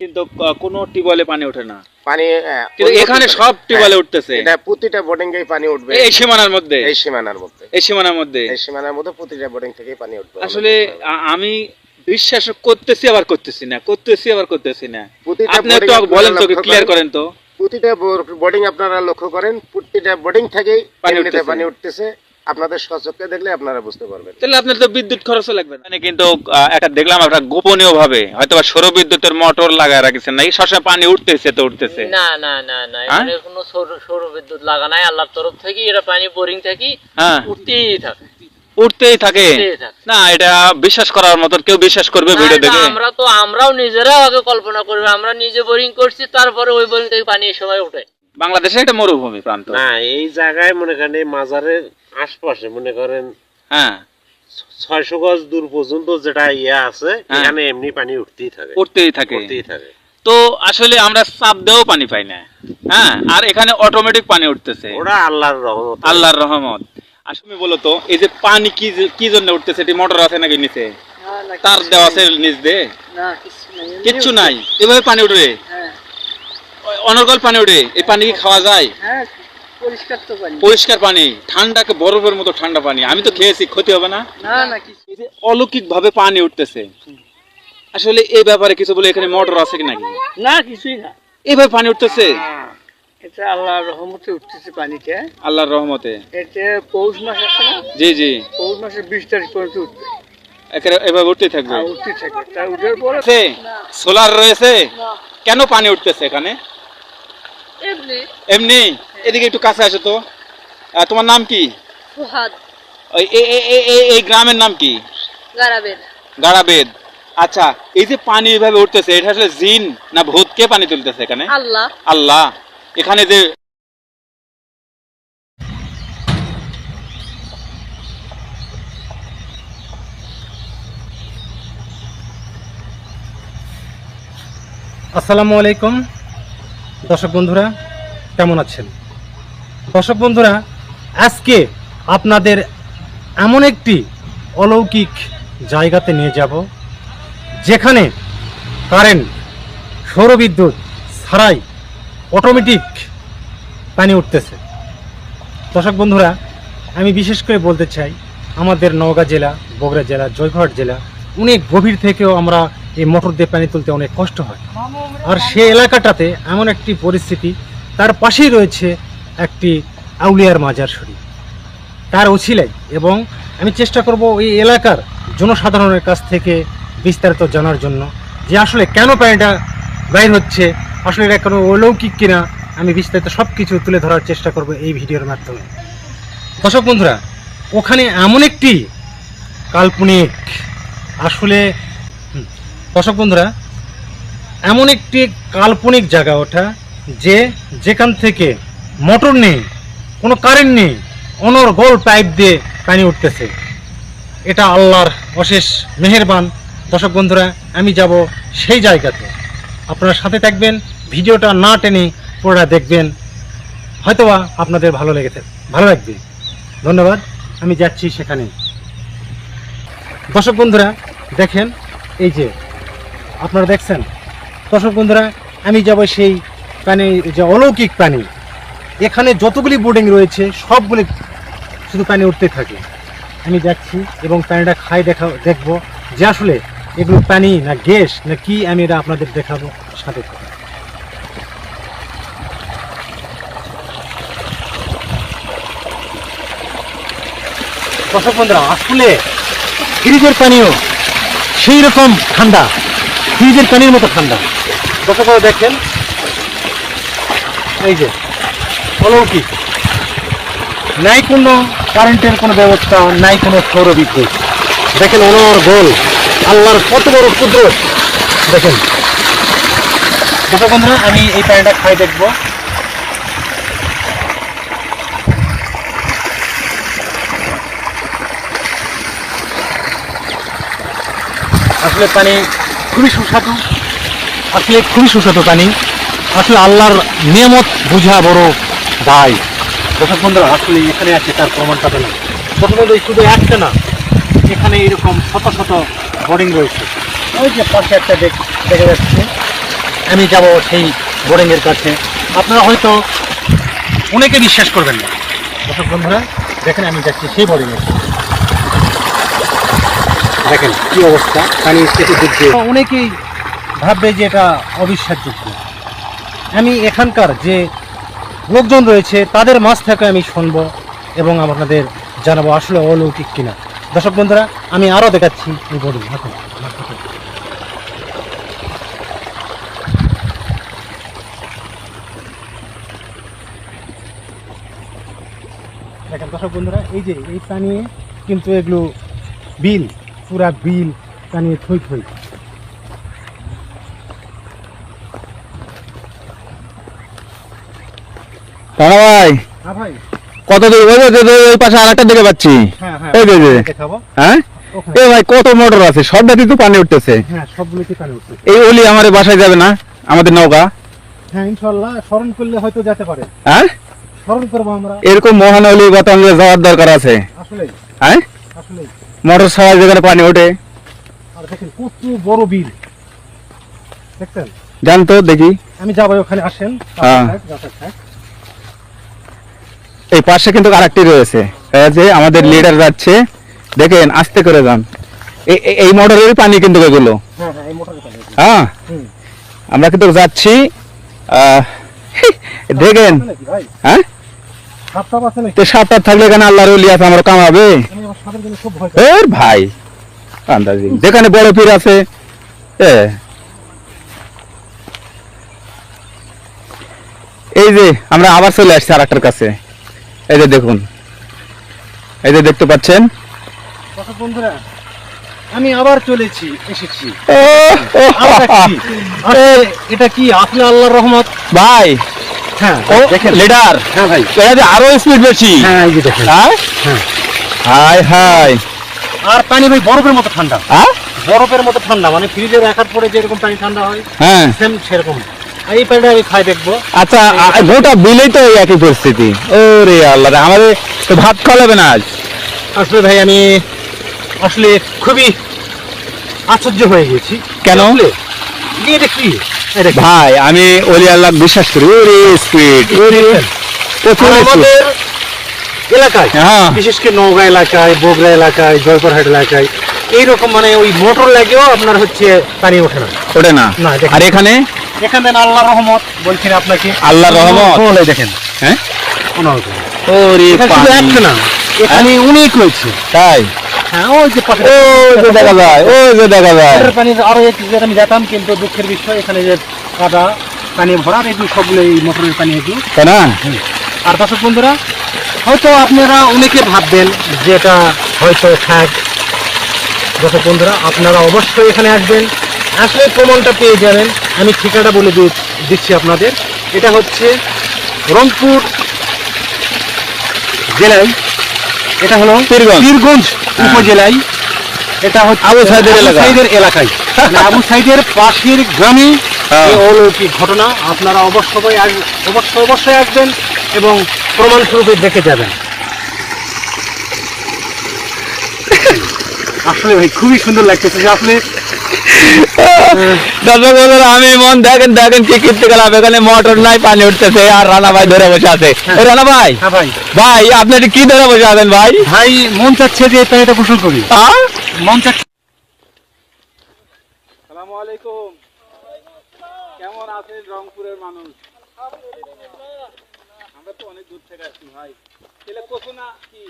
কিন্তু ক- কোনো টিউবওয়েলে পানি ওঠে না। পানি কিন্তু এখানে সব টিউবওয়েলে হ্যাঁ, উঠতেছে। এটা প্রতিটা বোর্ডিং এই পানি উঠবে। এই সীমানার মধ্যে। এই সীমানার মধ্যে। এই সীমানার মধ্যে। এই সীমানার মধ্যে প্রতিটা বোর্ডিং থেকে পানি উঠবে। আসলে আমি বিশ্বাস করতেছি আবার করতেছি না। করতেছি আবার করতেছি না। আপনি একটু বলেন তো ক্লিয়ার করেন, তো। প্রতিটা বোর্ডিং আপনারা লক্ষ্য করেন প্রতিটা বোর্ডিং থেকেই পানি উঠতেছে। আপনাদের সচক্ষে দেখলে আপনারা বুঝতে পারবেন। তাহলে আপনার তো বিদ্যুৎ খরচও লাগবে না। মানে কিন্তু আহ, একটা দেখলাম একটা গোপনীয় ভাবে হয়তো বা সৌর বিদ্যুতের মোটর লাগায় রাখছেন না। এই সবসময় পানি উঠতেছে তো উঠতেছে। না না না না হ্যাঁ? এখানে কোনো সৌর সৌর বিদ্যুৎ লাগা নাই। আল্লাহর তরফ থেকে এটা পানি বোরিং থেকে হ্যাঁ। উঠতেই থাকে। উঠতেই থাকে। উঠতেই থাকে। না এটা বিশ্বাস করার মতো কেউ বিশ্বাস করবে না, ভিডিও দেখে। আমরা তো আমরাও নিজেরাও আগে কল্পনা করব। আমরা নিজে বোরিং করছি তারপরে ওই বোরিং থেকে পানি এই সময় উঠে বাংলাদেশে এটা মরুভূমি প্রান্ত। না এই জায়গায় মনে করেন এই মাজারের আশপাশে মনে করেন হ্যাঁ। ছয়শো গজ দূর পর্যন্ত যেটা ইয়ে আছে হ্যাঁ। এখানে এমনি পানি উঠতেই থাকে। উঠতেই থাকে। উঠতেই থাকে। তো আসলে আমরা চাপ দেও পানি পাই না। হ্যাঁ আর এখানে অটোমেটিক পানি উঠতেছে। ওরা আল্লাহর রহমত। আল্লাহর রহমত। আসলে বলো তো এই যে পানি কি যে- কি জন্য উঠতেছে? এটি মোটর আছে নাকি নিচে? তার দেওয়া আছে নিচ দিয়ে? কিচ্ছু নাই। এভাবে পানি উঠবে? অনর্গল পানি উঠে? এই পানি কি খাওয়া যায়? পরিষ্কার পানি। ঠান্ডাকে বরফের মতো ঠান্ডা পানি। আমি তো খেয়েছি ক্ষতি হবে না? অলৌকিক ভাবে পানি উঠতেছে আসলে এই ব্যাপারে কিছু বলে এখানে মোটর আছে কি নাকি? না কিছুই না। এইভাবে পানি উঠতেছে? এটা আল্লাহর রহমতে উঠতেছে পানিটা আল্লাহর রহমতে। এটা পৌষ মাস আছে না? জি জি। পৌষ মাসের বিশ তারিখ পর্যন্ত উঠবে। একেবারে এভাবে উঠতেই থাকবে? আর উঠতে থাকবে। তা উঠার পরে সোলার রয়েছে? কেন পানি উঠতেছে এখানে? এমনি? এদিকে একটু কাছে আসো তো। আহ, তোমার নাম কি? ফুহাদ। এই গ্রামের নাম কি? গারাবের গাড়াবেদ আচ্ছা এই যে পানি এভাবে উঠতেছে এটা আসলে জিন না ভূত? কে পানি তুলতেছে এখানে? আল্লাহ। আল্লাহ। এখানে যে আসসালামু আলাইকুম। দর্শক বন্ধুরা কেমন আছেন? দর্শক বন্ধুরা, আজকে আপনাদের এমন একটি অলৌকিক জায়গাতে নিয়ে যাব, যেখানে কারেন্ট, সৌরবিদ্যুৎ ছাড়াই অটোমেটিক পানি উঠতেছে। দর্শক বন্ধুরা, আমি বিশেষ করে বলতে চাই, আমাদের নওগাঁ জেলা, বগুড়া জেলা, জয়পুরহাট জেলা, অনেক গভীর থেকেও আমরা এই মোটর দিয়ে পানি তুলতে অনেক কষ্ট হয়। আর সে এলাকাটাতে এমন একটি পরিস্থিতি, তার পাশেই রয়েছে একটি আউলিয়ার মাজার শরীফ। তার ওছিলাই এবং আমি চেষ্টা করব এই এলাকার জনসাধারণের কাছ থেকে বিস্তারিত জানার জন্য যে আসলে কেন পানিটা বাইর হচ্ছে, আসলে এটা কোনো অলৌকিক কিনা, আমি বিস্তারিত সব কিছু তুলে ধরার চেষ্টা করব এই ভিডিওর মাধ্যমে। দর্শক বন্ধুরা, ওখানে এমন একটি কাল্পনিক, আসলে দর্শক বন্ধুরা, এমন একটি কাল্পনিক জায়গা ওঠা যে যেখান থেকে মোটর নেই, কোনো কারেন্ট নেই অনর্গল পাইপ দিয়ে পানি উঠতেছে। এটা আল্লাহর অশেষ মেহেরবান। দর্শক বন্ধুরা, আমি যাব সেই জায়গাতে। আপনারা সাথে থাকবেন, ভিডিওটা না টেনে পুরোটা দেখবেন। হয়তোবা আপনাদের ভালো লেগেছে ভালো লাগবে। ধন্যবাদ, আমি যাচ্ছি সেখানে। দর্শক বন্ধুরা, দেখেন, এই যে, আপনারা দেখছেন? দর্শক বন্ধুরা, আমি যাব সেই পানি যে অলৌকিক পানি। এখানে যতগুলি বোর্ডিং রয়েছে, সবগুলি শুধু পানি উঠতে থাকে আমি যাচ্ছি এবং পানিটা খাই দেখা, দেখব যে আসলে এগুলো পানি না গ্যাস না কি আমি এটা আপনাদের দেখাবো সাথে। দর্শক বন্ধুরা, আসলে ফ্রিজের পানিও সেই রকম ঠান্ডা, ফ্রিজের পানির মতো ঠান্ডা দর্শক দেখেন, এই যে অলৌকিক নাই কোনো কারেন্টের কোনো ব্যবস্থা নাই কোনো সৌর বিদ্যুৎ। দেখেন অনর গোল। আল্লাহর কত বড় ক্ষুদ্র দেখেন। দর্শক বন্ধুরা আমি এই পানিটা খাই দেখব। আসলে পানি খুবই সুস্বাদু। আসলে খুবই সুস্বাদু পানি। আসলে আল্লাহর নিয়ামত বোঝা বড় দায় দর্শক বন্ধুরা, আসলে এখানে আছে তার প্রমাণটা পেলাম এই শুধু একটা না, এখানে এরকম শত শত বোর্ডিং রয়েছে। ওই যে পাশে একটা দেখা যাচ্ছে, আমি যাব সেই বোর্ডিংয়ের কাছে। আপনারা হয়তো অনেকে বিশ্বাস করবেন না। দর্শক বন্ধুরা, দেখেন আমি যাচ্ছি সেই বোর্ডিংয়ে দেখেন কি অবস্থা পানি অনেকেই ভাববে যে এটা অবিশ্বাসযোগ্য আমি এখানকার যে লোকজন রয়েছে, তাদের মাছ থেকে আমি শুনব এবং আপনাদের জানাব আসলে অলৌকিক কিনা। দর্শক বন্ধুরা, আমি আরও দেখাচ্ছি এই বোর্ডিং। এখন দেখেন দর্শক বন্ধুরা, এই যে এই পানি কিন্তু এগুলো বিল, পুরা বিল পানি থই থই। হ্যাঁ ভাই। কত দূর? ওই পাশে আরেকটা দেখে পাচ্ছি। হ্যাঁ হ্যাঁ যে। হ্যাঁ? এ ভাই কত মোটর আছে? সবটাতে তো পানি উঠতেছে। এই ওলি আমার বাসায় যাবে না? আমাদের নৌকা? হ্যাঁ ইনশাল্লাহ স্মরণ করলে হয়তো যেতে পারে। হ্যাঁ? স্মরণ করব আমরা। এরকম মহান গতঙ্গে যাওয়ার দরকার আছে। আসলে হ্যাঁ? আসলে মোটর ছাড়া যেখানে পানি ওঠে। আর দেখেন কত বড় বিল। দেখছেন? জানতো দেখি। আমি যাব ওখানে আসেন। হ্যাঁ। এই পাশে কিন্তু আরেকটি রয়েছে। যে আমাদের লিডার যাচ্ছে দেখেন আস্তে করে যান। এই- মোটরের পানি কিন্তু এগুলো। হ্যাঁ হ্যাঁ হ্যাঁ। আমরা কিন্তু যাচ্ছি দেখেন হ্যাঁ? তো সাপটা থাকলে কেন আল্লাহর আছে আমার কামাবে? এর ভাই আন্দাজি। যেখানে বড় পীর আছে এই যে আমরা আবার চলে আসছি আর একটার কাছে। এই যে দেখুন। এই যে দেখতে পাচ্ছেন? বন্ধুরা আমি আবার চলেছি এসেছি এটা কি আসলে আল্লাহর রহমত? ভাই হ্যাঁ লিডার হ্যাঁ ভাই। এটা আরও স্পিড বেশি। হ্যাঁ এই যে দেখেন। হ্যাঁ। High high. আর পানি ভাই বরফের মতো ঠান্ডা। হ্যাঁ বরফের মতো ঠান্ডা মানে ফ্রিজে রাখার পরে যেরকম পানি ঠান্ডা হয় হ্যাঁ। সেম সেরকম। এই পানিটা আমি খাই দেখব। আচ্ছা গোটা বিলেই তো একই পরিস্থিতি। আল্লাহ রে, আমাদের তো ভাত খাওয়া যাবে না আজ। আসলে ভাই আমি আসলে খুবই আশ্চর্য হয়ে গেছি। কেন? এটা কি ভাই আমি ওলি আল্লাহ বিশ্বাস করি ওরে স্পিড ওরে। আমাদের এলাকায় হ্যাঁ। বিশেষ করে নওগাঁ এলাকায় বগুড়া এলাকায় জয়পুরহাট এলাকায় এইরকম মানে ওই মোটর লাগেও আপনার হচ্ছে পানি ওঠে না। ওঠে না, আর এখানে? এখানে আল্লাহ রহমত বলছেন আপনাকে। আল্লাহর রহমত? বলে দেখেন? হ্যাঁ? ওরে এখানে একটা না এখানে অনেক রয়েছে। তাই? হ্যাঁ ওই যে পাশে ও যে দেখা যায় ও যে দেখা যায়। পানি আরও এক জায়গায় আমি যেতাম কিন্তু দুঃখের বিষয় এখানে যে কাদা পানি ভরা এগুলো সবগুলো এই মোটরের পানি এগুলো। তাই না? আর দর্শক বন্ধুরা হয়তো আপনারা অনেকে ভাববেন যে এটা হয়তো ঠ্যাগ দর্শক বন্ধুরা আপনারা অবশ্যই এখানে আসবেন। আসলে প্রমাণটা পেয়ে যাবেন। আমি ঠিকানা বলে দিচ্ছি আপনাদের। এটা হচ্ছে রংপুর জেলায়। এটা হলো পীরগঞ্জ। পীরগঞ্জ উপজেলায়। এটা হচ্ছে আবু সাইদের এলাকা। সাইদের এলাকায়। মানে আবু সাইদের পাশের গ্রামে হ্যাঁ। অলৌকিক ঘটনা। আপনারা অবশ্যই অবশ্যই অবশ্যই আসবেন এবং প্রমাণ স্বরূপে দেখে যাবেন। আসলে ভাই খুবই সুন্দর লাগতেছে যে আসলে দর্শক বন্ধুরা, আমি মন দেখেন দেখেন কি করতে গেলাম এখানে মোটর নাই পানি উঠতেছে আর রানা ভাই ধরে বসে আছে। রানা ভাই? হ্যাঁ ভাই। ভাই আপনি কি ধরে বসে আছেন ভাই? ভাই মন চাচ্ছে যে তাই এটা গোসল করি। হ্যাঁ মন চাচ্ছে সালামু আলাইকুম। কেমন আছেন রংপুরের মানুষ? আমরা তো অনেক দূর থেকে আসছি ভাই। তাহলে কচু না কি?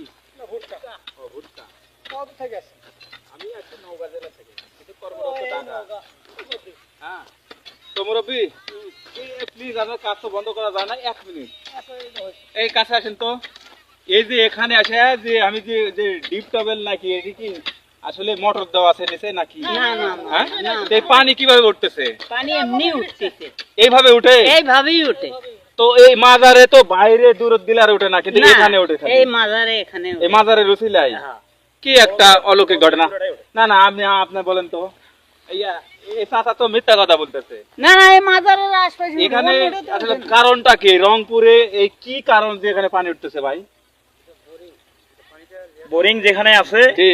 ভুট্টা। ও ভুট্টা। আমি আছি নওগাঁ জেলা থেকে। কিন্তু হ্যাঁ। তো মুরব্বী প্লিজ আপনার কাজ তো বন্ধ করা যায় না এক মিনিট এই কাছে আসেন তো। এই যে এখানে আসে যে আমি যে যে ডিপ টবেল নাকি এটি কি আসলে মোটর দেওয়া আছে নিচে নাকি? না, না, না, হ্যাঁ? এই পানি কীভাবে উঠতেছে? পানি এমনি উঠতেছে। এইভাবে উঠে? এইভাবেই উঠে। তো এই মাজারে তো বাইরে দূর দিলে আর উঠে না কিন্তু না, এখানে উঠে এই মাজারে এখানে উঠে। এই মাজারে রুচিলাই হ্যাঁ। কি একটা অলৌকিক ঘটনা? না না আপনি আপনি বলেন তো। এই চাচা তো মিথ্যা কথা বলতেছে। না না এই মাজারের আশপাশে এখানে ওর মধ্যে তো আসলে কারণটা কি? রংপুরে এই কি কারণ যে এখানে পানি উঠতেছে ভাই? বোরিং যেখানে আছে জি।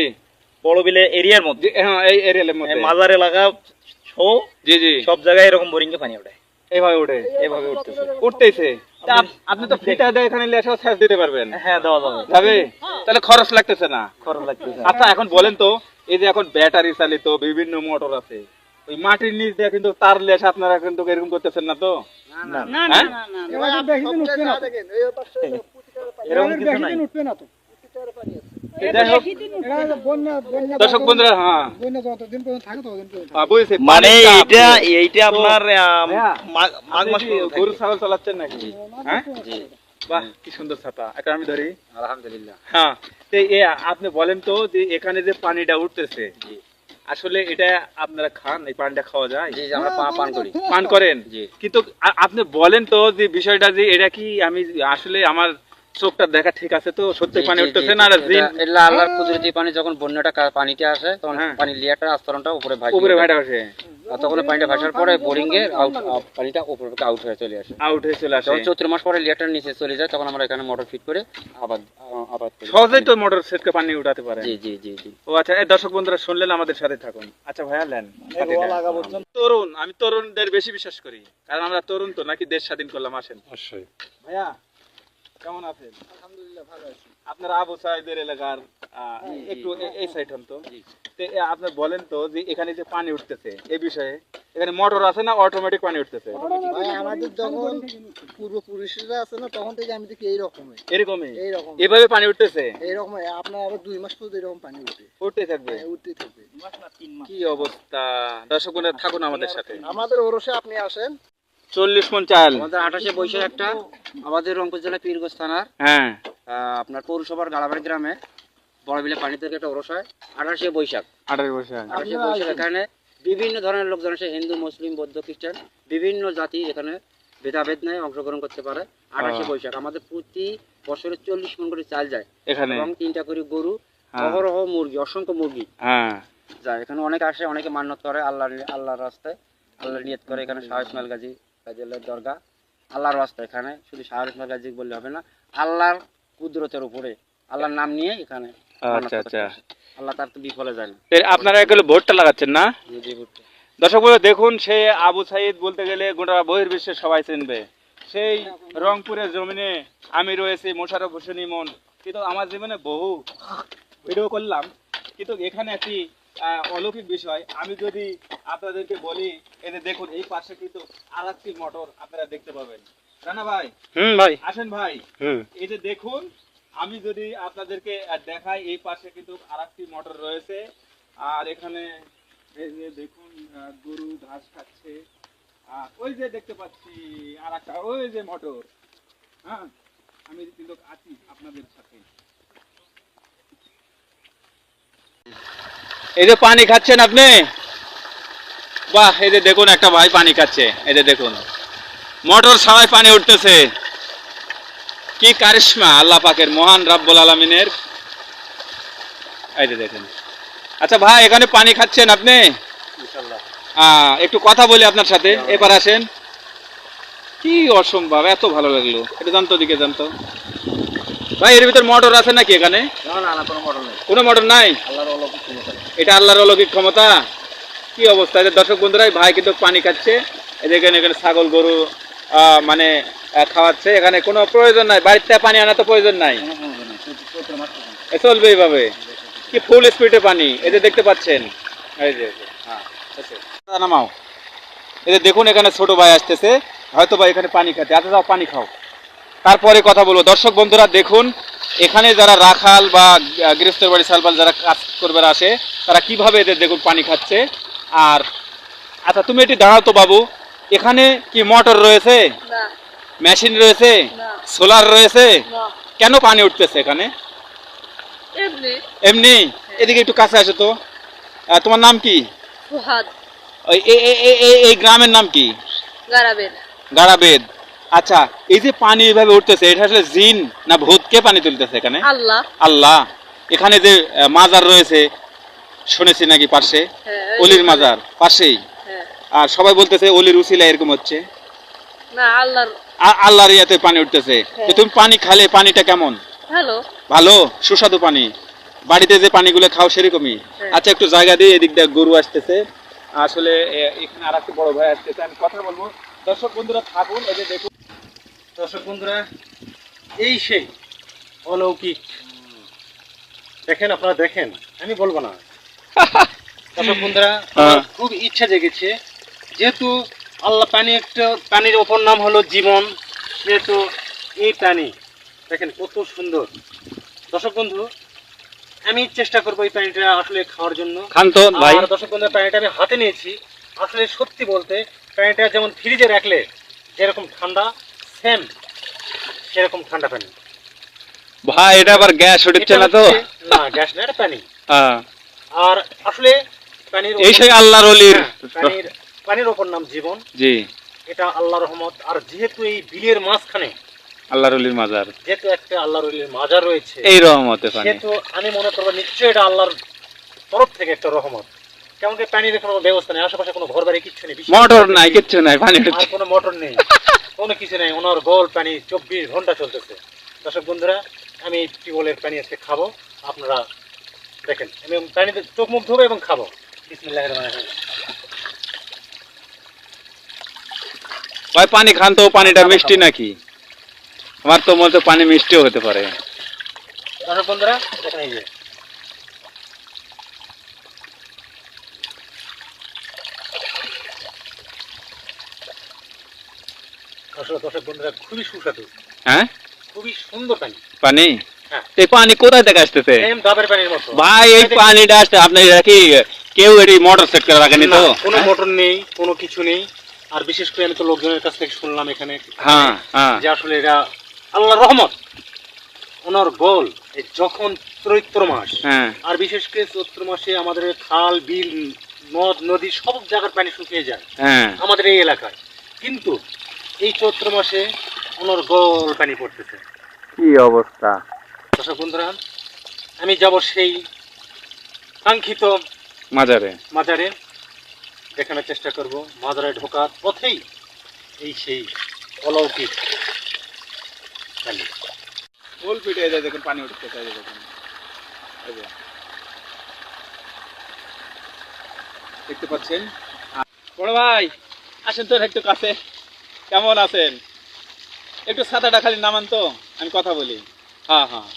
বড় বিলে এরিয়ার মধ্যে। হ্যাঁ এই এরিয়ালের মধ্যে। মাজার এলাকা জি জি। সব জায়গায় এরকম বোরিং এ পানি ওঠে। এভাবে উঠে। এভাবে উঠতেছে। উঠতেছে। আপনি তো ফিটা দিয়ে এখানে লেসা সেচ দিতে পারবেন। হ্যাঁ দেওয়া যাবে। যাবে তাহলে খরচ লাগতেছে না। খরচ লাগতেছে আচ্ছা এখন বলেন তো এই যে এখন ব্যাটারি চালিত বিভিন্ন মোটর আছে ওই মাটির নিচ দিয়ে কিন্তু তার লেস আপনারা কিন্তু এরকম করতেছেন না তো? না এরকম কিছু নাই। না হোক, দর্শক বন্ধুরা হ্যাঁ। হ্যাঁ, মানে এইটা এইটা আপনার মাঘ মাঘ আপনি মাস গরু ছাগল চালাচ্ছেন নাকি? হ্যাঁ? বাহ কি সুন্দর ছাতা। একটা আমি ধরি। আলহামদুলিল্লাহ। হ্যাঁ। তো এ আপনি বলেন তো যে এখানে যে পানিটা উঠতেছে আসলে এটা আপনারা খান? এই পানিটা খাওয়া যায়? জি আমরা পান করি। পান করেন? কিন্তু আপনি বলেন তো যে বিষয়টা যে এটা কি আমি আসলে আমার চোখটা দেখা ঠিক আছে তো? সত্যি পানি উঠতেছে না আর জিন? এটা আল্লাহর কুদরতি পানি যখন বন্যাটা পানিতে আসে তখন হ্যাঁ। পানির লেয়ারটা আস্তরণটা উপরে ভাসে উপরে ভাইটা আসে। আর তখন পানিটা ভাসার পরে বোরিং এর আউট পানিটা উপরে আউট হয়ে চলে আসে। আউট হয়ে চলে আসে। যখন চৈত্র মাস পরে লেয়ারটা নিচে চলে যায় তখন আমরা এখানে মোটর ফিট করে আবাদ আ- আবাদ করি। সহজেই তো মোটর সেটকে পানি উঠাতে পারে জি জি জি জি। ও আচ্ছা এই দর্শক বন্ধুরা শুনলেন আমাদের সাথে থাকুন। আচ্ছা ভাইয়া লেন তরুণ আমি তরুণদের বেশি বিশ্বাস করি কারণ আমরা তরুণ তো নাকি দেশ স্বাধীন করলাম আসেন। অবশ্যই। ভাইয়া কেমন আছেন? আলহামদুলিল্লাহ ভালো আছি। আপনার আবু সাহেবের এলাকার একটু এই সাইড হন তো। তো আপনি বলেন তো যে এখানে যে পানি উঠতেছে এই বিষয়ে এখানে মোটর আছে না অটোমেটিক পানি উঠতেছে? ভাই আমাদের যখন পূর্বপুরুষরা আছে না তখন থেকে আমি দেখি এইরকমই। এরকমই? এইরকম এভাবে পানি উঠতেছে? এইরকম আপনার আবার দুই মাস পর্যন্ত এরকম পানি উঠে। উঠতে থাকবে? হ্যাঁ, উঠতেই থাকবে। কি অবস্থা? দর্শক থাকুন আমাদের সাথে। আমাদের ওরসে আপনি আসেন। চল্লিশ মন চাল। আমাদের আঠাশে বৈশাখ একটা আমাদের রংপুর জেলা পীরগঞ্জ থানার হ্যাঁ। আপনার পৌরসভার গালাবাড়ি গ্রামে বড় বিলে পানি থেকে একটা ওরস হয় আঠাশে বৈশাখ। আঠারো বছর আঠাশে বৈশাখ এখানে বিভিন্ন ধরনের লোকজন আসে হিন্দু মুসলিম বৌদ্ধ খ্রিস্টান বিভিন্ন জাতি এখানে ভেদাভেদ নেই অংশগ্রহণ করতে পারে আঠাশে বৈশাখ। আমাদের প্রতি বছরে চল্লিশ মন করে চাল যায়। এখানে? এবং তিনটা করে গরু হ্যাঁ। অহরহ মুরগি অসংখ্য মুরগি হ্যাঁ। যায়। এখানে অনেকে আসে অনেকে মান্যত করে আল্লাহ আল্লাহর রাস্তায় আল্লাহ নিয়ত করে এখানে শাহ ইসমাইল গাজী গাজীল্লার দরগা। আল্লাহর রাস্তায় এখানে শুধু শাহ ইসমাইল বললে হবে না আল্লাহর কুদরতের উপরে আল্লাহর নাম নিয়ে এখানে আচ্ছা আচ্ছা। আল্লাহ তার তো বিফলে যায় না। আপনারা এগুলো ভোটটা লাগাচ্ছেন না? দর্শক বন্ধু দেখুন সে আবু সাইদ বলতে গেলে গোটা বহির্বিশ্বের সবাই চিনবে। সেই রংপুরের জমিনে আমি রয়েছি মোশারফ হোসেন ইমন। কিন্তু আমার জীবনে বহু ভিডিও করলাম। কিন্তু এখানে একটি অলৌকিক বিষয়। আমি যদি আপনাদেরকে বলি এই যে দেখুন এই পাশে কিন্তু আর একটি মোটর আপনারা দেখতে পাবেন। রানা ভাই? হুম ভাই। আসেন ভাই। হুম। এই যে দেখুন আমি যদি আপনাদেরকে দেখাই এই পাশে কিন্তু আর একটি মোটর রয়েছে। আর এখানে এই যে দেখুন গরু ঘাস খাচ্ছে। আর ওই যে দেখতে পাচ্ছি আর একটা ওই যে মোটর। হ্যাঁ আমি কিন্তু আছি আপনাদের সাথে। এই যে পানি খাচ্ছেন আপনি? বাহ এই যে দেখুন একটা ভাই পানি খাচ্ছে। এই যে দেখুন। মোটর ছাড়াই পানি উঠতেছে। কি কারিশমা আল্লাহ পাকের মহান রাব্বুল আলমিনের। এই যে দেখেন। আচ্ছা ভাই এখানে পানি খাচ্ছেন আপনি? আহ, একটু কথা বলি আপনার সাথে। এবার আসেন। কি অসম্ভব এত ভালো লাগল। এটা জানতো দিকে জানতো। ভাই এর ভিতর মোটর আছে নাকি এখানে? কোনো মোটর নাই। এটা আল্লাহর অলৌকিক ক্ষমতা। কি অবস্থা? এদের দর্শক বন্ধুরাই ভাই কিন্তু পানি খাচ্ছে। দেখেন এখানে ছাগল গরু মানে খাওয়াচ্ছে। এখানে কোনো প্রয়োজন নাই। বাড়িতে পানি আনা তো প্রয়োজন নাই। এ চলবে এইভাবে। কি ফুল স্পিডে পানি। এদের দেখতে পাচ্ছেন। এই যে হ্যাঁ নামাও। যে দেখুন এখানে ছোট ভাই আসতেছে। হয়তো ভাই এখানে পানি খাতে। আচ্ছা যাও পানি খাও। তারপরে কথা বলব। দর্শক বন্ধুরা দেখুন এখানে যারা রাখাল বা গৃহস্থের বাড়ি সালবাল যারা কাজ করবার আসে তারা কীভাবে এদের দেখুন পানি খাচ্ছে? আর আচ্ছা তুমি এটি দাঁড়াও তো বাবু। এখানে কি মোটর রয়েছে? মেশিন রয়েছে? সোলার রয়েছে? কেন পানি উঠতেছে এখানে? এমনি। এমনি? এদিকে একটু কাছে আসো তো। তোমার নাম কি? এই গ্রামের নাম কি? গারাবের। গাড়াবেদ আচ্ছা এই যে পানি এইভাবে উঠতেছে এটা আসলে জিন না ভূত? কে পানি তুলতেছে এখানে? আল্লাহ। আল্লাহ। এখানে যে মাজার রয়েছে শুনেছি নাকি পাশে? হ্যাঁ, অলির মাজার পাশেই। হ্যাঁ। আর সবাই বলতেছে অলির উসিলা এরকম হচ্ছে। না আল্লাহর আল্লাহর ইয়াতে পানি উঠতেছে। তো তুমি পানি খালে পানিটা কেমন? ভালো। ভালো সুস্বাদু পানি। বাড়িতে যে পানিগুলো খাও সেরকমই। হ্যাঁ। আচ্ছা একটু জায়গা দিয়ে এদিক দিয়ে গরু আসতেছে। আসলে এখানে আর একটি বড় ভাই আসতেছে। আমি কথা বলব। দর্শক বন্ধুরা থাকুন এই যে দেখুন। দর্শক বন্ধুরা এই সেই অলৌকিক। দেখেন আপনারা দেখেন আমি বলব না। দর্শক বন্ধুরা খুব ইচ্ছা জেগেছে যেহেতু আল্লাহ পানি একটা পানির ওপর নাম হলো জীবন সেহেতু এই পানি দেখেন কত সুন্দর। দর্শক বন্ধু আমি চেষ্টা করব এই পানিটা আসলে খাওয়ার জন্য। খান তো ভাই। দর্শক বন্ধু পানিটা আমি হাতে নিয়েছি। আসলে সত্যি বলতে পানিটা যেমন ফ্রিজে রাখলে যেরকম ঠান্ডা সেম সেরকম ঠান্ডা পানি। ভাই এটা আবার গ্যাস উঠছে না তো? না গ্যাস না এটা পানি। হ্যাঁ। আর আসলে পানির এই সেই আল্লাহর অলির হ্যাঁ, পানির পানির ওপর নাম জীবন। জি। এটা আল্লাহ রহমত। আর যেহেতু এই বিলের মাঝখানে আল্লাহর অলির মাজার। যেহেতু একটা আল্লাহর অলির মাজার রয়েছে এই রহমতে পানি। সেহেতু আমি মনে করব নিশ্চয়ই এটা আল্লাহর তরফ থেকে একটা রহমত। কেমন কি পানির কোনো ব্যবস্থা নেই আশেপাশে কোনো ঘর বাড়ি কিচ্ছু নেই মোটর নাই কিচ্ছু নাই পানি আর কোনো মোটর নেই কোনো কিছু নেই ওনার গোল পানি চব্বিশ ঘণ্টা চলতেছে। দর্শক বন্ধুরা আমি টিউবওয়েলের পানি আজকে খাব আপনারা দেখেন আমি পানিতে চোখ মুখ ধোবো এবং খাব। বিসমিল্লাহির রহমানির ভাই পানি খান তো পানিটা মিষ্টি নাকি? আমার তো মনে পানি মিষ্টিও হতে পারে। দর্শক বন্ধুরা দেখেন এই যে দর্শক দর্শক বন্ধুরা খুবই সুস্বাদু। হ্যাঁ? খুবই সুন্দর পানি। পানি? হ্যাঁ। এই পানি কোথায় থেকে আসতেছে? সেম ডাবের পানির মতো। ভাই এই পানিটা আসতে আপনি কি কেউ এটি মোটর সেট করে রাখেনি তো? কোনো মোটর নেই কোনো কিছু নেই। আর বিশেষ করে আমি তো লোকজনের কাছ থেকে শুনলাম এখানে। হ্যাঁ যে আসলে এটা আল্লাহ রহমত ওনার গোল যখন চৈত্র মাস আর বিশেষ করে চৈত্র মাসে আমাদের খাল বিল নদ নদী সব জায়গার পানি শুকিয়ে যায়। আমাদের এই এলাকায়। কিন্তু এই চৈত্র মাসে ওনার গোল পানি পড়তেছে। কি অবস্থা? দর্শক বন্ধুরা আমি যাব সেই কাঙ্ক্ষিত মাজারে। মাজারে। দেখানোর চেষ্টা করব। মাজারে ঢোকার পথেই এই সেই অলৌকিক পানি গোল পিটে যায় দেখুন পানি উঠতে চাই দেখুন। দেখতে পাচ্ছেন? বড় ভাই আসেন তো একটু কাছে। কেমন আছেন? একটু ছাতাটা খালি নামান তো আমি কথা বলি। হ্যাঁ হ্যাঁ।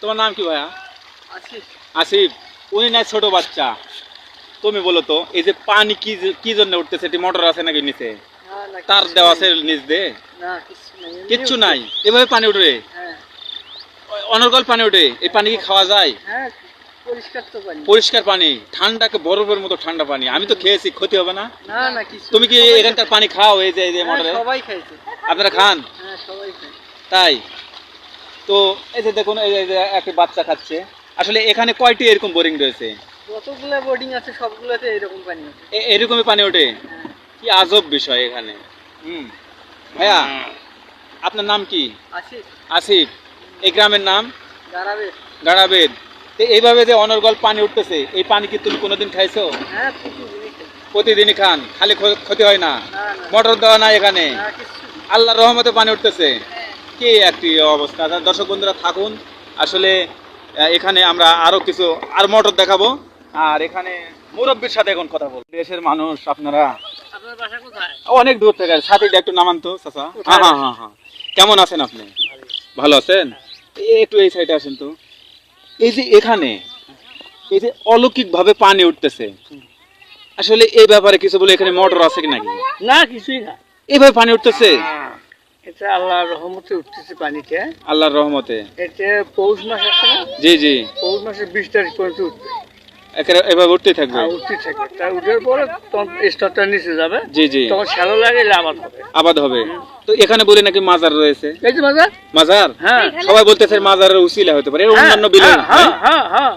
তোমার নাম কি ভাইয়া? আসিফ। উনি নাই ছোট বাচ্চা? তুমি বলো তো এই যে পানি কি যে- কি জন্য উঠতেছে? এটি মোটর আছে নাকি নিচে? তার দেওয়া আছে নিচ দিয়ে? না নাই। কিচ্ছু নাই। এভাবে পানি উঠবে? হ্যাঁ। অনর্গল পানি উঠে? এই পানি কি খাওয়া যায়? হ্যাঁ পরিষ্কার পানি। ঠান্ডাকে বরফের মতো ঠান্ডা পানি। আমি তো খেয়েছি ক্ষতি হবে না। তুমি কি এখানকার পানি খাও এই যে হ্যাঁ, সবাই খাইছে। আপনারা খান? হ্যাঁ তাই? তো এই যে দেখুন এই যে- একটা বাচ্চা খাচ্ছে। আসলে এখানে কয়টি এরকম বোরিং রয়েছে? বোর্ডিং আছে সবগুলোতে এরকম পানি এ- এরকমই পানি ওঠে? হ্যাঁ। কি আজব বিষয় এখানে। হুম। ভাইয়া আপনার নাম কি? আছে আসিফ। এই গ্রামের নাম? দাঁড়াবে গাড়াবেদ তো এইভাবে যে অনর্গল পানি উঠতেছে এই পানি কি তুমি কোনোদিন খাইছো? হ্যাঁ প্রতিদিনই খান খালি ক্ষতি হয় না। মোটর দেওয়া এখানে। না কিছু আল্লাহর রহমতে পানি উঠতেছে। কি একটি অবস্থা। দর্শক বন্ধুরা থাকুন। আসলে এখানে আমরা আরও কিছু আর মোটর দেখাবো। আর এখানে মুরব্বীর সাথে এখন কথা বলব। দেশের মানুষ আপনারা অনেক দূর থেকে সাথীটা একটু নামান তো চাচা। হ্যাঁ হ্যাঁ হ্যাঁ হ্যাঁ। কেমন আছেন আপনি? ভালো। আছেন? একটু এই সাইডে আসেন তো। এই যে এখানে এই যে অলৌকিক ভাবে পানি উঠতেছে আসলে এই ব্যাপারে কিছু বলে এখানে মোটর আছে কি নাকি? না কিছুই না। এইভাবে পানি উঠতেছে? এটা আল্লাহর রহমতে উঠতেছে পানিটা আল্লাহর রহমতে। এটা পৌষ মাস আছে না? জি জি। পৌষ মাসে বিশ তারিখ পর্যন্ত উঠবে। এভাবে উঠতেই থাকবে। আর থাকবে। তা উঠার পরে তখন স্তরটা নিচে যাবে। জি জি। তখন শ্যালো লাগে আবার হবে। আবাদ হবে। তো এখানে বলি নাকি মাজার রয়েছে? এই যে বাজার মাজার? হ্যাঁ। সবাই বলতেছে মাজারের উসিলা হতে পারে অন্যান্য বিলে হ্যাঁ হ্যাঁ? হ্যাঁ হ্যাঁ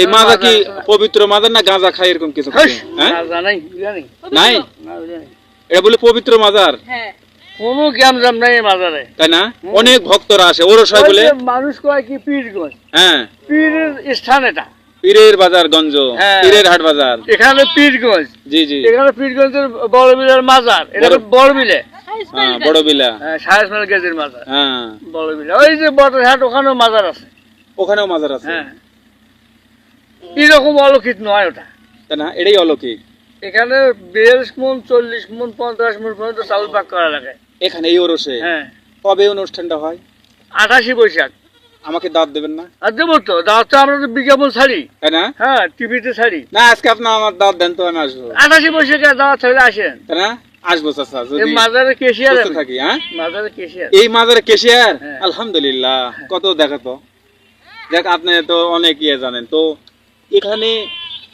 এই মাজা কি পবিত্র মাজার না গাঁজা খায় এরকম কিছু? হ্যাঁ? নাই এটা বলে পবিত্র মাজার। হ্যাঁ। কোনো জ্ঞান জাম নাই মাজারে। তাই না? অনেক ভক্তরা আসে ওরস হয় বলে মানুষ কয় কি পীরগঞ্জ হ্যাঁ। পীরের স্থান এটা। পীরের বাজার গঞ্জ। হ্যাঁ। পীরের হাট বাজার। এখানে পীরগঞ্জ। জি জি। এখানে পীরগঞ্জের বড় বিলের মাজার। এটা বড়- বিলে। হ্যাঁ বড় বিলা। হ্যাঁ সাড়ে মাইল গেজের মাজার। হ্যাঁ। বড় বিলে। ওই যে বটরহাট ওখানেও মাজার আছে। ওখানেও মাজার আছে। হ্যাঁ। এরকম অলৌকিক নয় ওটা। না? এটাই অলৌকিক। এখানে বিয়াল্লিশ মন চল্লিশ মন পঞ্চাশ মন পর্যন্ত চাউল পাক করা লাগে। এখানে এই ওরসে। হ্যাঁ। কবে অনুষ্ঠানটা হয়? আঠাশি বৈশাখ। আমাকে দাঁত দেবেন না। আর দেবো তো তো আমরা বিজ্ঞাপন ছাড়ি। তাই না? হ্যাঁ টিভিতে ছাড়ি। না আজকে আপনার আমার দাঁত দেন তো আমি আসব। আঠাশি বৈশাখে দাওয়াত ছাড়লে আসেন। তাই না? আসব চাচা যদি মাজারে কেশিয়ার থাকি হ্যাঁ? মাজারে কেশিয়ার। এই মাজারে কেশিয়ার? হ্যাঁ। আলহামদুলিল্লাহ কত দেখাতো দেখ আপনি তো অনেক ইয়ে জানেন। তো এখানে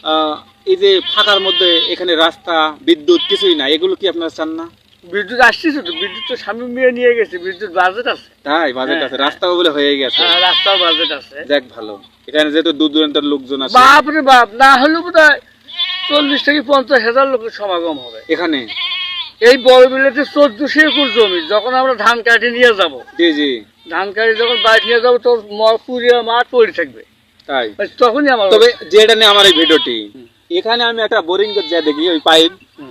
আহ, এই যে ফাঁকার মধ্যে এখানে রাস্তা বিদ্যুৎ কিছুই না এগুলো কি আপনারা চান না? বিদ্যুৎ আসছিস তো বিদ্যুৎ তো স্বামী মেয়ে নিয়ে গেছে বিদ্যুৎ বাজেট আছে। তাই বাজেট আছে রাস্তাও বলে হয়ে গেছে। হ্যাঁ রাস্তাও বাজেট আছে। দেখ ভালো এখানে যেহেতু দূর দূরান্তের লোকজন আছে। বাপ রে বাপ না হলেও বোধ চল্লিশ থেকে পঞ্চাশ হাজার লোকের সমাগম হবে। এখানে? এই বড় বিলেতে চোদ্দশো একর জমি যখন আমরা ধান কাটি নিয়ে যাব। জি জি। ধান কাটি যখন বাড়ি নিয়ে যাব তো পুরিয়া মাঠ পড়ে থাকবে। তাই। তখনই আমার তবে যেটা নিয়ে আমার এই ভিডিওটি এখানে আমি একটা বোরিং যা দেখি ওই পাইপ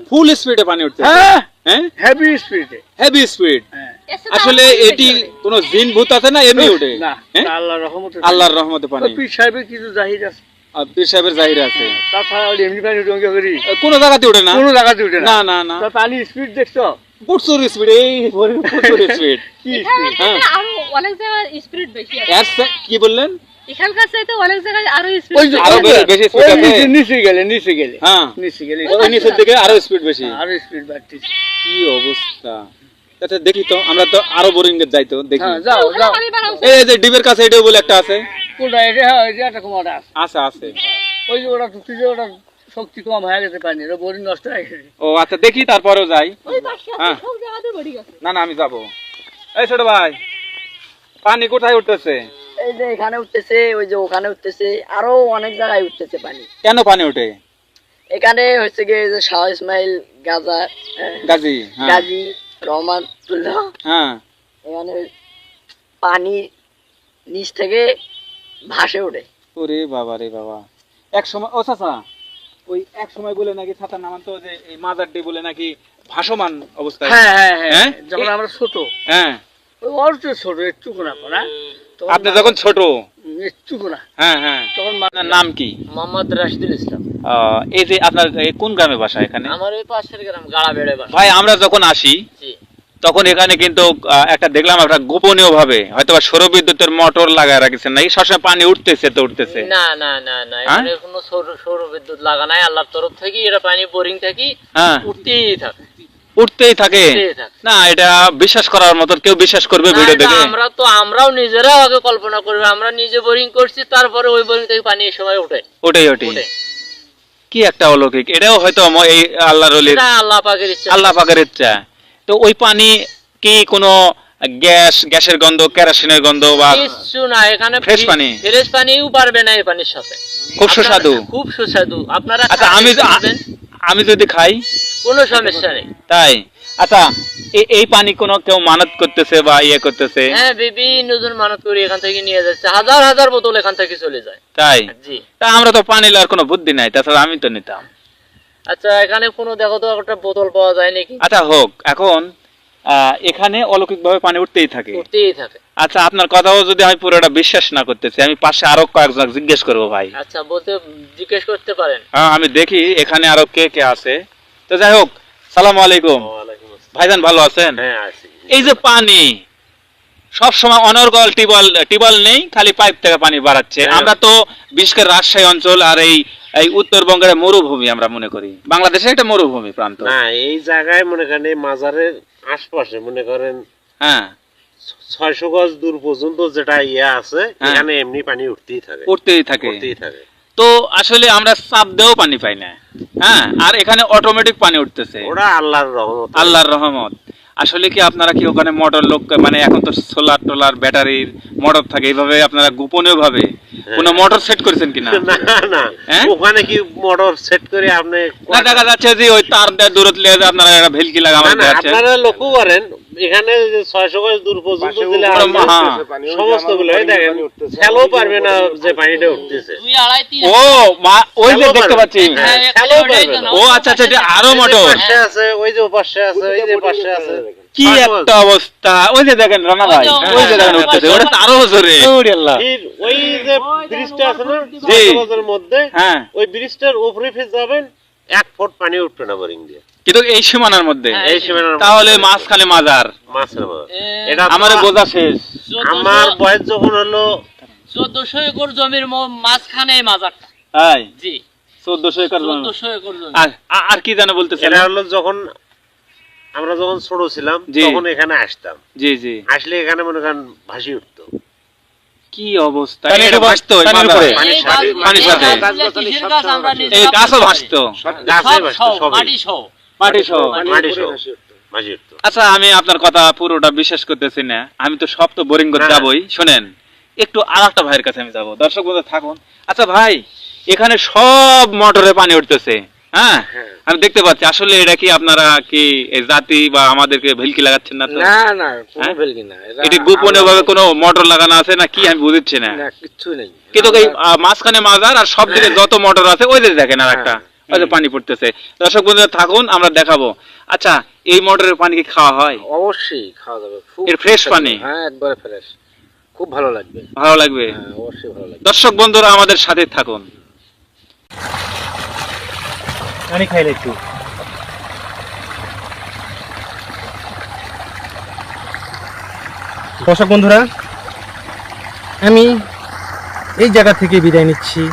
ফুল স্পিডে পানি উঠছে। হ্যাঁ? হ্যাঁ? হেভি স্পিডে হেভি স্পিড হ্যাঁ। আসলে এটি কোন জিন ভূত আছে না? এমনি না হ্যাঁ? রহমতে আল্লাহর রহমতে পানি। পীর সাহেবের কিছু জাহির আছে? পীর সাহেবের জাহির আছে। তাছাড়া এমনি পানি ডঙ্গে করি। কোন জায়গাতে উঠে না? কোনো জায়গাতে উঠে না। না না পানি স্পিড দেখছ? প্রচুর স্পিড এই প্রচুর স্পিড কি এখানে হ্যাঁ। আরও অনেক জায়গায় স্পিরিট বেশি আছে। কি বললেন? এখানকার চাইতে অনেক জায়গায় আরও ওই আরও বেশি- ওই আছে? নিচে- নিচে গেলে নিচে গেলে। হ্যাঁ। নিচে গেলে। ওই নিচের দিকে আরও স্পিড বেশি। আরও স্পিড বাড়তেছে। কি অবস্থা? আচ্ছা দেখি তো আমরা তো আরও বোরিং এর যাই তো দেখি। হ্যাঁ যাও যাও। এই যে ডিবের কাছে এটাও বলে একটা আছে। কোনটা এটা হ্যাঁ ওই যে একটা আছে আছে আছে। ওই যে ওটা যে ওটা শক্তি কম হয়ে গেছে পানি ওটা বোরিং নষ্ট হয়ে গেছে। ও আচ্ছা দেখি তারপরেও যাই। হ্যাঁ। না না আমি যাব। এই ছোট ভাই পানি কোথায় উঠতেছে? এই যে এখানে উঠতেছে ওই যে ওখানে উঠতেছে আরও অনেক জায়গায় উঠতেছে পানি। কেন পানি ওঠে? এখানে হচ্ছে গিয়ে যে শাহ ইসমাইল গাজা আহ, গাজী হ্যাঁ। গাজী রহমাতুল্লাহ। হ্যাঁ। এখানে পানি নিচ থেকে ভাসে ওঠে। ওরে বাবা রে বাবা। এক সময় ও চাচা ওই এক সময় বলে নাকি ছাতা নামান তো যে এই মাজারটি বলে নাকি ভাসমান অবস্থায় হ্যাঁ হ্যাঁ হ্যাঁ? হ্যাঁ? যখন আমরা ছোট। হ্যাঁ। ওই অল্প ছোট একটু কোনা আপনি যখন ছোট? উম, একটু কোনা হ্যাঁ হ্যাঁ। তখন আপনার নাম কি? মোহাম্মদ রাশিদুল ইসলাম। এই যে আপনার কোন গ্রামে বাসা এখানে? আমার ওই পাশের গ্রাম গাড়া বাসা। ভাই আমরা যখন আসি তখন এখানে কিন্তু একটা দেখলাম একটা গোপনীয় ভাবে হয়তো বা সৌর বিদ্যুতের মোটর লাগায় রাখছেন নাকি সবসময় পানি উঠতেছে তো উঠতেছে। না না না না হ্যাঁ? এখানে কোনো সৌর সৌর বিদ্যুৎ লাগা নাই। আল্লাহর তরফ থেকে এটা পানি বোরিং থাকি হ্যাঁ। উঠতেই থাকে উঠতেই থাকে। না এটা বিশ্বাস করার মতন কেউ বিশ্বাস করবে ভিডিও দেখে। আমরা তো আমরাও নিজেরাও আগে কল্পনা করব। আমরা নিজে বোরিং করছি তারপরে ওই বোরিং থেকে পানি সময় ওঠে। ওটাই ওঠে। কি একটা অলৌকিক। এটাও হয়তো এই আল্লাহর অলির আল্লাহ পাকের ইচ্ছা। আল্লাহ পাকের ইচ্ছা। তো ওই পানি কি কোনো গ্যাস গ্যাসের গন্ধ কেরাসিনের গন্ধ বা কিছু না এখানে ফ্রেশ পানি? ফ্রেশ পানিও পারবে না এই পানির সাথে। খুব সুস্বাদু। খুব সুস্বাদু। আপনারা আচ্ছা আমি আমি যদি খাই? কোনো সমস্যা নেই। তাই? আচ্ছা এই পানি কোনো কেউ মানত করতেছে বা ইয়ে করতেছে? হ্যাঁ বিভিন্ন জন মানত করে এখান থেকে নিয়ে যাচ্ছে। হাজার হাজার বোতল এখান থেকে চলে যায়। তাই? জি। তা আমরা তো পানি লওয়ার কোনো বুদ্ধি নাই তাছাড়া আমি তো নিতাম। আচ্ছা এখানে কোনো দেখো তো একটা বোতল পাওয়া যায় নাকি আচ্ছা হোক এখন আহ, এখানে অলৌকিক ভাবে পানি উঠতেই থাকে। উঠতেই থাকে। আচ্ছা আপনার কথাও যদি আমি পুরোটা বিশ্বাস না করতেছি আমি পাশে আরও কয়েকজন জিজ্ঞেস করব ভাই। আচ্ছা বলতে জিজ্ঞেস করতে পারেন। হ্যাঁ আমি দেখি এখানে আরও কে কে আছে। তো যাই হোক সালাম আলাইকুম। ভাইজান ভালো আছেন? হ্যাঁ আছি। এই যে পানি সব সময় অনর্গল টিবল টিবল নেই খালি পাইপ থেকে পানি বাড়াচ্ছে। হ্যাঁ। আমরা তো বিশেষ করে রাজশাহী অঞ্চল আর এই এই উত্তরবঙ্গের মরুভূমি আমরা মনে করি। বাংলাদেশে একটা মরুভূমি প্রান্ত। না এই জায়গায় মনে করেন এই মাজারের আশপাশে মনে করেন হ্যাঁ। ছয়শো গজ দূর পর্যন্ত যেটা ইয়ে আছে হ্যাঁ। এখানে এমনি পানি উঠতেই থাকে। উঠতেই থাকে। উঠতেই থাকে। তো আসলে আমরা চাপ দেও পানি পাই না। হ্যাঁ আর এখানে অটোমেটিক পানি উঠতেছে। ওরা আল্লাহর রহমত। আল্লাহর রহমত। আসলে কি আপনারা কি ওখানে মোটর লোক মানে এখন তো সোলার টোলার ব্যাটারির মোটর থাকে এইভাবে আপনারা গোপনীয় ভাবে কোনো মোটর সেট করেছেন কিনা? না না। হ্যাঁ? ওখানে কি মোটর সেট করে আপনি না দেখা যাচ্ছে যে ওই তার দূরত লিয়ে আপনারা একটা ভেলকি লাগা না আমাদের না যাচ্ছে আপনারা লক্ষ্য করেন এখানে যে ছয়শো গজ দূর পর্যন্ত দিলে মহা। সমস্তগুলো দেখেন খেলেও পারবে না যে পানিটা উঠতেছে। ও মা ওই যে দেখতে পাচ্ছি। হ্যাঁ, হ্যাঁ। ও আচ্ছা আচ্ছা এটা আরও মোটর পাশে আছে ওই যে পাশে আছে ওই যে পাশে আছে। কি একটা অবস্থা। ওই যে দেখেন রানা ভাই ওই যে দেখেন উঠতেছে। ওটা তো আরও জোরে। ওই যে ব্রিজটা আছে না মধ্যে হ্যাঁ। ওই ব্রিজটার উপরে ফেস যাবেন এক ফুট পানি উঠবে না বোরিং দিয়ে। কিন্তু এই সীমানার মধ্যে। হ্যাঁ, এই সীমানার মধ্যে। তাহলে মাঝখানে মাজার। মাছের মাছ এ, এটা আমার বোঝা শেষ। আমার বয়স যখন হলো চোদ্দশো একর জমির মাঝখানে মাজারটা তাই? জি। চোদ্দশো একর জমি। চোদ্দশো একর জমি। আর কি জানো বলতেছেন? এটা হলো যখন আমরা যখন ছোট ছিলাম। তখন এখানে আসতাম। জি জি। আসলে এখানে মনে করেন ভাসি উঠতো। কি অবস্থা? এটা ভাসতো এই পানির উপরে। পানির সাথে- পানির এই গাছও ভাসতো। না। গাছে সব ভাসতো সবই। মাটি সহ মাটি সহ। মাটি সহ। আচ্ছা আমি আপনার কথা পুরোটা বিশ্বাস করতেছি না। আমি তো সব তো বোরিং করে। যাবই। শোনেন একটু আর একটা ভাইয়ের কাছে আমি যাব। দর্শক বন্ধু থাকুন। আচ্ছা ভাই এখানে সব মোটরে পানি উঠতেছে। হ্যাঁ? হ্যাঁ। আমি দেখতে পাচ্ছি। আসলে এটা কি আপনারা কি জাতি বা আমাদেরকে ভেলকি লাগাচ্ছেন না তো? না না কোনো হ্যাঁ? ভেলকি না। এটা গোপনে ভাবে কোনো মোটর লাগানো আছে না কি আমি বুঝছি না। না কিচ্ছু নেই। কিন্তু এই মাঝখানে মাজার আর সব দিকে যত মোটর আছে ওই দেখেন আর একটা পানি পড়তেছে। দর্শক বন্ধুরা থাকুন আমরা দেখাবো। আচ্ছা এই মোটরের পানি কি খাওয়া হয়? অবশ্যই খাওয়া যাবে। খুব এর fresh পানি? হ্যাঁ একবারে ফ্রেশ খুব ভালো লাগবে। ভালো লাগবে? হ্যাঁ অবশ্যই ভালো লাগবে। দর্শক বন্ধুরা আমাদের সাথে থাকুন। পানি খাইলে একটু। দর্শক বন্ধুরা আমি এই জায়গা থেকে বিদায় নিচ্ছি।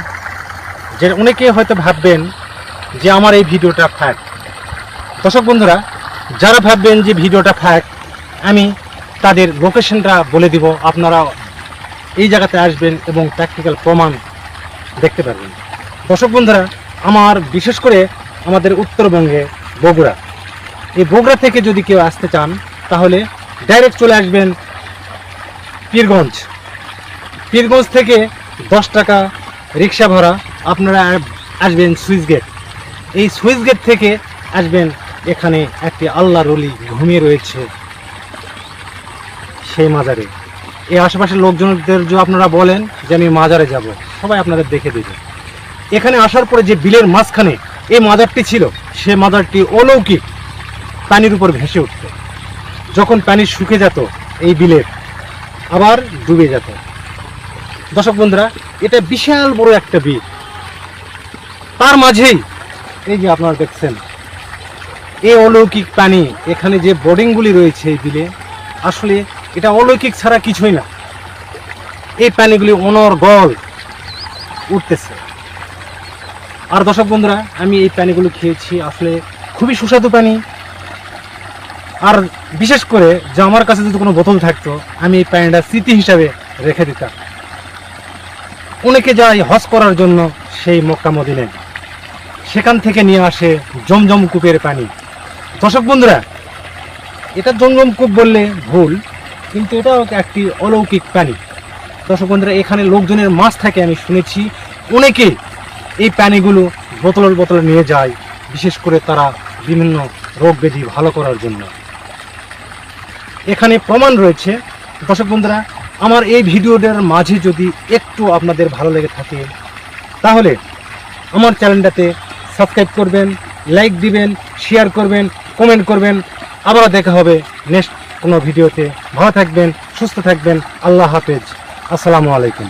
যে অনেকে হয়তো ভাববেন যে আমার এই ভিডিওটা ফ্যাক দর্শক বন্ধুরা, যারা ভাববেন যে ভিডিওটা ফ্যাক আমি তাদের লোকেশনটা বলে দিব। আপনারা এই জায়গাতে আসবেন এবং প্র্যাকটিক্যাল প্রমাণ দেখতে পারবেন। দর্শক বন্ধুরা, আমার বিশেষ করে আমাদের উত্তরবঙ্গে বগুড়া। এই বগুড়া থেকে যদি কেউ আসতে চান, তাহলে ডাইরেক্ট চলে আসবেন পীরগঞ্জ। পীরগঞ্জ থেকে দশ টাকা রিক্সা ভাড়া, আপনারা আসবেন সুইচ গেট। এই সুইচ গেট থেকে আসবেন। এখানে একটি আল্লাহ রলি ঘুমিয়ে রয়েছে। সেই মাজারে। এই আশেপাশের লোকজনদের যে আপনারা বলেন যে আমি মাজারে যাব, সবাই আপনাদের দেখে দেবে। এখানে আসার পরে যে বিলের মাঝখানে এই মাজারটি ছিল, সে মাজারটি অলৌকিক পানির উপর ভেসে উঠত। যখন পানি শুকে যেত, এই বিলের আবার ডুবে যেত। দর্শক বন্ধুরা, এটা বিশাল বড় একটা বিল। তার মাঝেই এই যে আপনারা দেখছেন এই অলৌকিক পানি এখানে যে বোর্ডিংগুলি রয়েছে এই বিলে, আসলে এটা অলৌকিক ছাড়া কিছুই না। এই পানিগুলি অনর্গল উঠতেছে। আর দর্শক বন্ধুরা, আমি এই পানিগুলো খেয়েছি, আসলে খুবই সুস্বাদু পানি আর বিশেষ করে যে আমার কাছে যদি কোনো বোতল থাকতো, আমি এই পানিটা স্মৃতি হিসাবে রেখে দিতাম। অনেকে যায় হজ করার জন্য সেই মক্কা মদিনে সেখান থেকে নিয়ে আসে জমজম কূপের পানি। দর্শক বন্ধুরা, এটা জমজম কূপ বললে ভুল, কিন্তু এটাও একটি অলৌকিক পানি। দর্শক বন্ধুরা, এখানে লোকজনের মাছ থাকে আমি শুনেছি। অনেকেই এই পানিগুলো বোতলের বোতলে নিয়ে যায়, বিশেষ করে তারা বিভিন্ন রোগ ব্যাধি ভালো করার জন্য। এখানে প্রমাণ রয়েছে। দর্শক বন্ধুরা, আমার এই ভিডিওটার মাঝে যদি একটু আপনাদের ভালো লেগে থাকে, তাহলে আমার চ্যানেলটাতে সাবস্ক্রাইব করবেন লাইক দিবেন শেয়ার করবেন কমেন্ট করবেন। আবারও দেখা হবে নেক্সট কোনো ভিডিওতে। ভালো থাকবেন, সুস্থ থাকবেন। আল্লাহ হাফেজ। আসসালামু আলাইকুম।